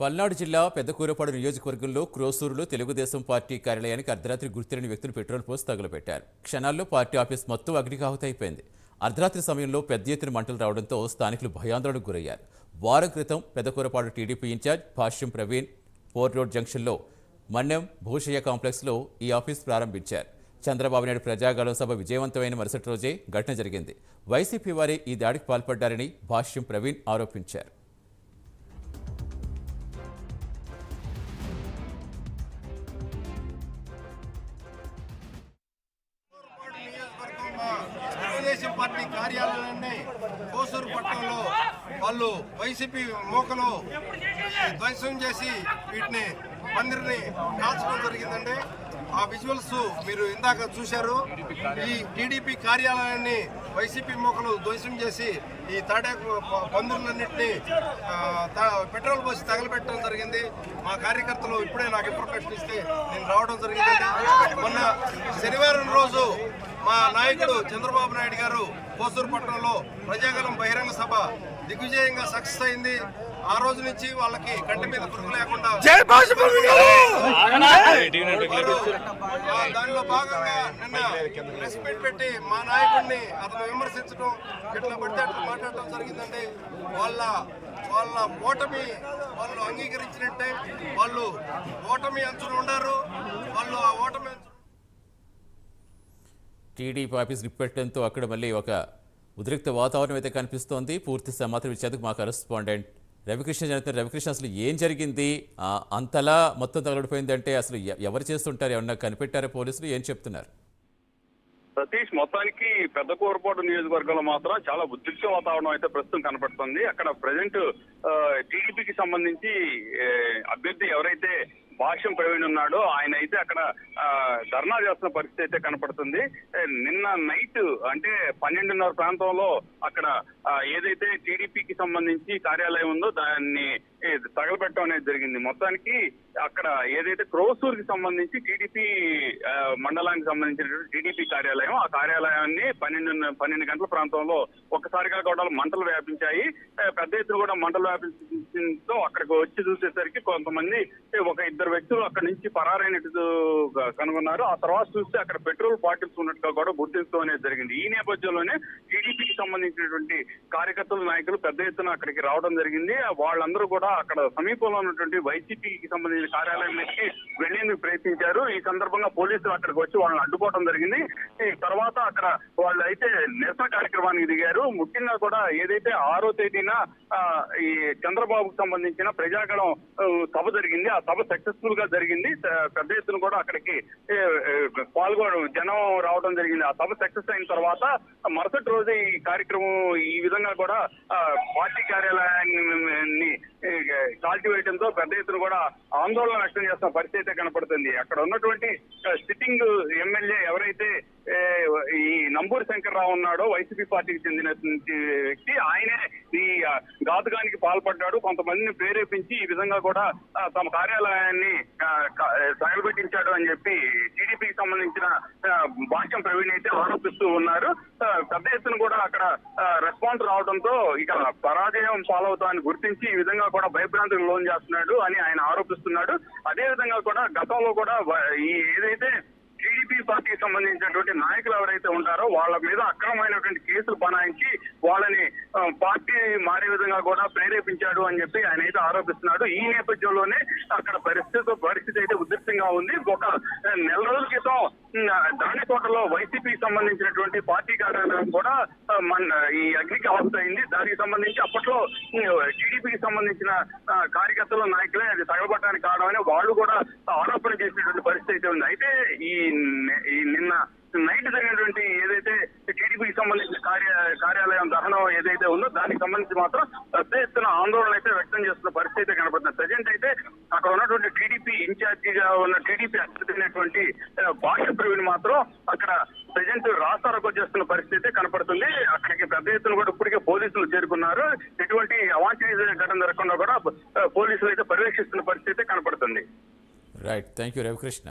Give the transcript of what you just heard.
పల్నాడు జిల్లా పెద్దకూరపాడు నియోజకవర్గంలో క్రోసూరులో తెలుగుదేశం పార్టీ కార్యాలయానికి అర్ధరాత్రి గుర్తులేని వ్యక్తులు పెట్రోల్ పోసి తగులబెట్టారు. క్షణాల్లో పార్టీ ఆఫీస్ మొత్తం అగ్నికాహుతి అయిపోయింది. అర్ధరాత్రి సమయంలో పెద్ద ఎత్తున మంటలు రావడంతో స్థానికులు భయాందోళనకు గురయ్యారు. వారం క్రితం Peddakurapadu TDP in-charge Bhashyam Praveen pour road జంక్షన్లో మన్నెం భూషయ్య కాంప్లెక్స్లో ఈ ఆఫీస్ ప్రారంభించారు. చంద్రబాబు నాయుడు ప్రజాగళం సభ విజయవంతమైన మరుసటి రోజే ఘటన జరిగింది. వైసీపీ వారే ఈ దాడికి పాల్పడ్డారని భాష్యం ప్రవీణ్ ఆరోపించారు. తెలుగుదేశం పార్టీ కార్యాలయాన్ని కోసూరు పట్టణంలో వాళ్ళు వైసీపీ మోకలు ధ్వంసం చేసి వీటిని మందిరిని కాల్చడం జరిగిందండి ఆ విజువల్స్ మీరు ఇందాక చూశారు. ఈ టీడీపీ కార్యాలయాన్ని వైసీపీ మొక్కలు ధ్వంసం చేసి ఈ తాటాకు పందులన్నింటినీ పెట్రోల్ పోసి తగలబెట్టడం జరిగింది. మా కార్యకర్తలు ఇప్పుడే నాకు ఇన్ఫర్మేషన్ ఇస్తే నేను రావడం జరిగింది మొన్న శనివారం రోజు మా నాయకుడు చంద్రబాబు నాయుడు గారు కోసూరు పట్టణంలో ప్రజాగలం బహిరంగ సభ దిగ్విజయంగా సక్సెస్ అయింది. ఆ రోజు నుంచి వాళ్ళకి కంటి మీద పురుగు లేకుండా దానిలో భాగంగా నిన్న ప్రెస్ మీట్ పెట్టి మా నాయకుడిని అతను విమర్శించడం ఇట్లా పడితే అట్లా మాట్లాడటం జరిగిందండి. వాళ్ళ వాళ్ళ ఓటమి వాళ్ళు అంగీకరించినట్టే వాళ్ళు ఓటమి అంచున ఉన్నారు వాళ్ళు ఆ ఓటమి టీడీపీ ఆఫీస్ పెట్టడంతో అక్కడ మళ్ళీ ఒక ఉద్రిక్త వాతావరణం అయితే కనిపిస్తోంది. పూర్తి సమాచారం ఇచ్చేందుకు మా కరెస్పాండెంట్ రవికృష్ణ జరుగుతున్న రవికృష్ణ అసలు ఏం జరిగింది? అంతలా మొత్తం తగలడిపోయిందంటే అసలు ఎ- ఎవరు చేస్తుంటారు? ఏమన్నా కనిపెట్టారా పోలీసులు? ఏం చెప్తున్నారు? సతీష్ మొత్తానికి పెద్ద కోరపాటు నియోజకవర్గంలో మాత్రం చాలా ఉద్రిక్త వాతావరణం అయితే ప్రస్తుతం కనపడుతుంది. అక్కడ ప్రజెంట్ టీడీపీకి సంబంధించి అభ్యర్థి ఎవరైతే భాష్యం ప్రవీణ్ ఉన్నాడో ఆయన అయితే అక్కడ ధర్నా చేస్తున్న పరిస్థితి అయితే కనపడుతుంది. నిన్న నైట్ అంటే పన్నెండున్నర ప్రాంతంలో అక్కడ ఏదైతే టీడీపీకి సంబంధించి కార్యాలయం ఉందో దాన్ని తగలబెట్టడం అనేది జరిగింది. మొత్తానికి అక్కడ ఏదైతే క్రోసూర్కి సంబంధించి టీడీపీ మండలానికి సంబంధించినటువంటి టీడీపీ కార్యాలయం ఆ కార్యాలయాన్ని పన్నెండు పన్నెండు గంటల ప్రాంతంలో ఒక్కసారిగా కూడా మంటలు వ్యాపించాయి. పెద్ద ఎత్తున కూడా మంటలు వ్యాపించడంతో అక్కడికి వచ్చి చూసేసరికి కొంతమంది ఒక ఇద్దరు వ్యక్తులు అక్కడ నుంచి పరారైనట్టు కనుగొన్నారు. ఆ తర్వాత చూస్తే అక్కడ పెట్రోల్ బాటిల్స్ ఉన్నట్టుగా కూడా గుర్తించడం అనేది జరిగింది. ఈ నేపథ్యంలోనే టీడీపీకి సంబంధించినటువంటి కార్యకర్తలు నాయకులు పెద్ద ఎత్తున అక్కడికి రావడం జరిగింది. వాళ్ళందరూ కూడా అక్కడ సమీపంలో ఉన్నటువంటి వైసీపీకి సంబంధించిన కార్యాలయం వెళ్ళేందుకు ప్రయత్నించారు. ఈ సందర్భంగా పోలీసులు అక్కడికి వచ్చి వాళ్ళని అడ్డుకోవడం జరిగింది. ఈ తర్వాత అక్కడ వాళ్ళు అయితే నిరసన కార్యక్రమానికి దిగారు. ముఖ్యంగా కూడా ఏదైతే ఆరో తేదీన ఈ చంద్రబాబుకు సంబంధించిన ప్రజాగణం సభ జరిగింది. ఆ సభ సక్సెస్ఫుల్గా జరిగింది. పెద్ద ఎత్తున కూడా అక్కడికి పాల్గొనడం జనం రావడం జరిగింది. ఆ సభ సక్సెస్ అయిన తర్వాత మరుసటి రోజు ఈ కార్యక్రమం ఈ విధంగా కూడా పార్టీ కార్యాలయాన్ని ఏ, పెద్ద ఎత్తున కూడా ఆందోళన వ్యక్తం చేస్తున్న పరిస్థితి అయితే కనపడుతుంది. అక్కడ ఉన్నటువంటి సిట్టింగ్ ఎమ్మెల్యే ఎవరైతే ఏ, ఈ నంబూరి శంకర్రావు ఉన్నాడో వైసీపీ పార్టీకి చెందిన వ్యక్తి ఆయనే ఈ ఆ, ఘాతుకానికి పాల్పడ్డాడు. కొంతమందిని ప్రేరేపించి ఈ విధంగా కూడా తమ కార్యాలయాన్ని తగలబెట్టించాడు అని చెప్పి టీడీపీకి సంబంధించిన భాష్యం ప్రవీణ్ అయితే ఆరోపిస్తూ ఉన్నారు. పెద్ద ఎత్తున కూడా అక్కడ రెస్పాన్స్ రావడంతో ఇక పరాజయం పాలవుతామని గుర్తించి ఈ విధంగా కూడా భయభ్రాంతికి లోన్ చేస్తున్నాడు అని ఆయన ఆరోపిస్తున్నాడు. అదే విధంగా కూడా గతంలో కూడా ఈ ఏదైతే టీడీపీ పార్టీకి సంబంధించినటువంటి నాయకులు ఎవరైతే ఉంటారో వాళ్ళ మీద అక్రమమైనటువంటి కేసులు బనాయించి వాళ్ళని పార్టీ మారే విధంగా కూడా ప్రేరేపించాడు అని చెప్పి ఆయన అయితే ఆరోపిస్తున్నాడు. ఈ నేపథ్యంలోనే అక్కడ పరిస్థితి పరిస్థితి అయితే ఉద్రిక్తంగా ఉంది. ఒక నెల రోజుల క్రితం దానికోటలో వైసీపీకి సంబంధించినటువంటి పార్టీ కార్యాలయం కూడా మన ఈ అగ్నికి ఆపుతయింది దానికి సంబంధించి అప్పట్లో టీడీపీకి సంబంధించిన కార్యకర్తలు నాయకులే అది తగలబట్టడానికి కారణమని వాళ్ళు కూడా ఆరోపణ చేసినటువంటి పరిస్థితి అయితే ఉంది. అయితే ఈ నిన్న నైట్ జరిగినటువంటి ఏదైతే టీడీపీ సంబంధించిన కార్య కార్యాలయం దహనం ఏదైతే ఉందో దానికి సంబంధించి మాత్రం పెద్ద ఎత్తున ఆందోళన అయితే వ్యక్తం చేస్తున్న పరిస్థితి అయితే కనబడుతుంది ప్రజెంట్ అయితే అక్కడ ఉన్నటువంటి టీడీపీ ఇన్ఛార్జిగా ఉన్న టీడీపీ అధినేటువంటి భాష ప్రవీణ్ మాత్రం అక్కడ ప్రజెంట్ రాస్తారకు చేస్తున్న పరిస్థితి అయితే కనపడుతుంది. అక్కడికి పెద్ద ఎత్తున కూడా ఇప్పటికే పోలీసులు చేరుకున్నారు. ఎటువంటి అవాంఛనీయ ఘటన జరగకుండా కూడా పోలీసులు అయితే పర్యవేక్షిస్తున్న పరిస్థితి అయితే కనపడుతుంది. Right thank you Ravikrishna